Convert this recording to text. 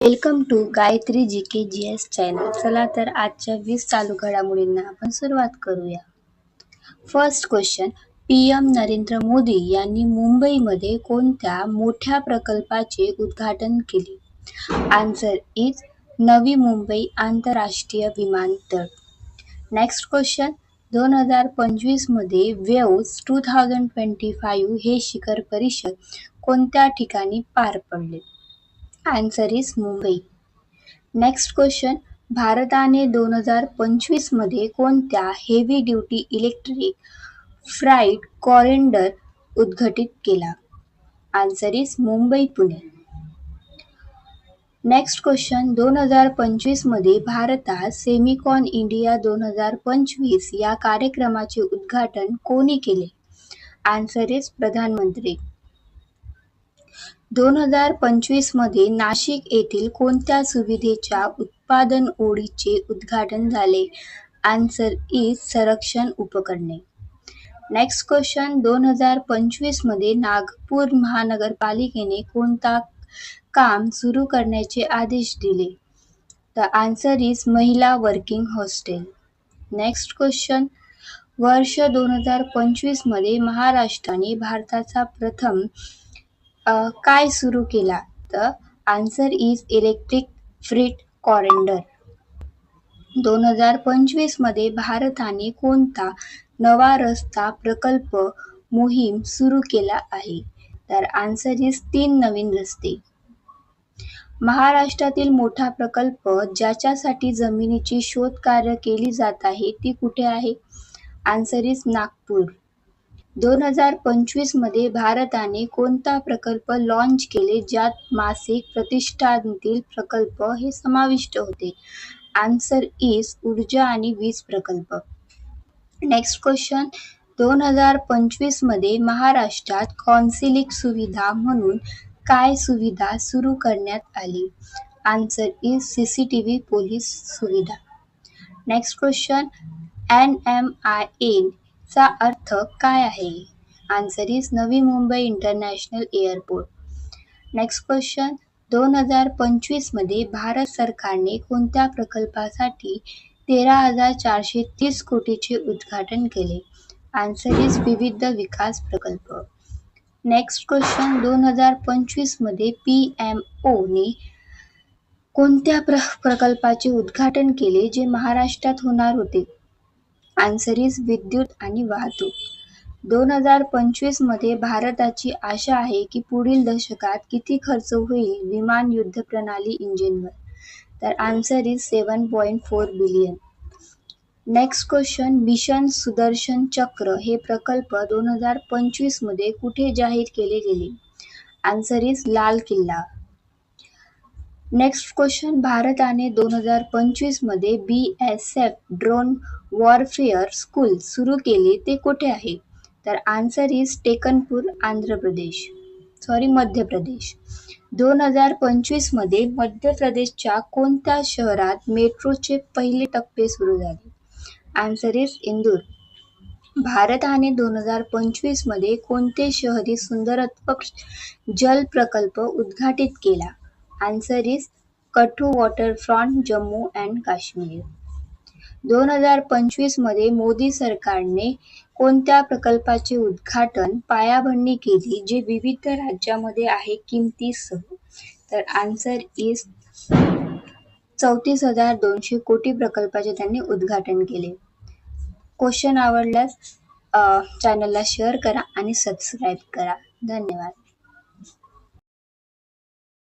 Welcome to Gayatri G K G S channel. चला तर आजच्या वीस चालू घडामोडींना आपण सुरुवात करूया. First question P M Narendra Modi यांनी मुंबईमध्ये कोणत्या मोठ्या प्रकल्पाचे उद्घाटन केले? आन्सर इज नवी मुंबई आंतरराष्ट्रीय विमानतळ. नेक्स्ट क्वेश्चन दोन हजार पंचवीसमध्ये waves two thousand twenty five हे शिखर परिषद कोणत्या ठिकाणी पार पडले? Answer is Mumbai next question भारताने दोन हजार पंचवीसमध्ये कोणत्या heavy duty electric freight corridor उद्घाटित केला? Answer is Mumbai Pune next question दोन हजार पंचवीसमध्ये भारतात सेमिकॉन इंडिया दोन हजार पंचवीस या कार्यक्रमाचे उद्घाटन कोणी केले? आन्सर इज प्रधानमंत्री दोन हजार पंचवीसमध्ये नाशिक येथील कोणत्या सुविधेच्या उत्पादन ओळीचे उद्घाटन झाले? आन्सर इज संरक्षण उपकरणे. नेक्स्ट क्वेश्चन दोन हजार पंचवीसमध्ये नागपूर महानगरपालिकेने कोणता काम सुरू करण्याचे आदेश दिले? द आन्सर इज महिला वर्किंग हॉस्टेल नेक्स्ट क्वेश्चन वर्ष दोन हजार पंचवीसमध्ये महाराष्ट्राने भारताचा प्रथम काय सुरू केला? तर answer is electric freight corridor दोन हजार पंचवीसमध्ये भारताने कोणता नवा रस्ता प्रकल्प मोहीम सुरू केला आहे? तर आन्सर इज तीन नवीन रस्ते. महाराष्ट्रातील मोठा प्रकल्प ज्याच्यासाठी जमिनीची शोध कार्य केली जात आहे ती कुठे आहे? Answer is Nagpur. दोन हजार पंचवीसमध्ये भारताने कोणता प्रकल्प लॉन्च केले ज्यात मासिक प्रतिष्ठानतील प्रकल्प हे समाविष्ट होते? आन्सर इज ऊर्जा आणि वीज प्रकल्प. नेक्स्ट क्वेश्चन दोन हजार पंचवीसमध्ये महाराष्ट्रात कौन्सिलिक सुविधा म्हणून काय सुविधा सुरू करण्यात आली? Answer is C C T V police सुविधा. Next question N M I N चा अर्थ काय आहे? Answer is Navi Mumbai international airport next question दोन हजार पंचवीसमध्ये भारत सरकारने कोणत्या प्रकल्पासाठी तेरा हजार चारशे तीस कोटीचे उद्घाटन केले? आन्सर इज विविध विकास प्रकल्प. नेक्स्ट क्वेश्चन दोन हजार पंचवीसमध्ये पी एम ओने कोणत्या प्र प्रकल्पाचे उद्घाटन केले जे महाराष्ट्रात होणार होते? आन्सर इज विद्युत आणि वाहतूक. दोन हजार पंचवीसमध्ये भारताची आशा आहे की पुढील दशकात किती खर्च होईल विमान युद्ध प्रणाली इंजिनवर? तर answer is seven point four billion. Next question mission Sudarshan Chakra हे प्रकल्प दोन हजार पंचवीसमध्ये कुठे जाहीर केले गेले? आन्सर इज लाल किल्ला. नेक्स्ट क्वेश्चन भारताने दोन हजार पंचवीसमध्ये B S F drone warfare school सुरू केले. ते कुठे आहे? तर answer is Tekanpur Andhra Pradesh. Sorry Madhya Pradesh. दोन हजार पंचवीसमध्ये मध्य प्रदेशच्या कोणत्या शहरात मेट्रोचे पहिले टप्पे सुरू झाले? Answer is Indore. भारताने दोन हजार पंचवीसमध्ये कोणते शहरी सुंदरत्व जल प्रकल्प उद्घाटित केला? Answer is Kathua waterfront Jammu and Kashmir दोन हजार पंचवीसमध्ये मोदी सरकारने कोणत्या प्रकल्पाचे उद्घाटन पायाभरणी केली जे विविध राज्यामध्ये आहे किमतीसह? तर आन्सर इज चौतीस हजार दोनशे कोटी प्रकल्पाचे त्यांनी उद्घाटन केले. क्वेश्चन आवडल्यास चॅनलला शेअर करा आणि सबस्क्राईब करा. धन्यवाद.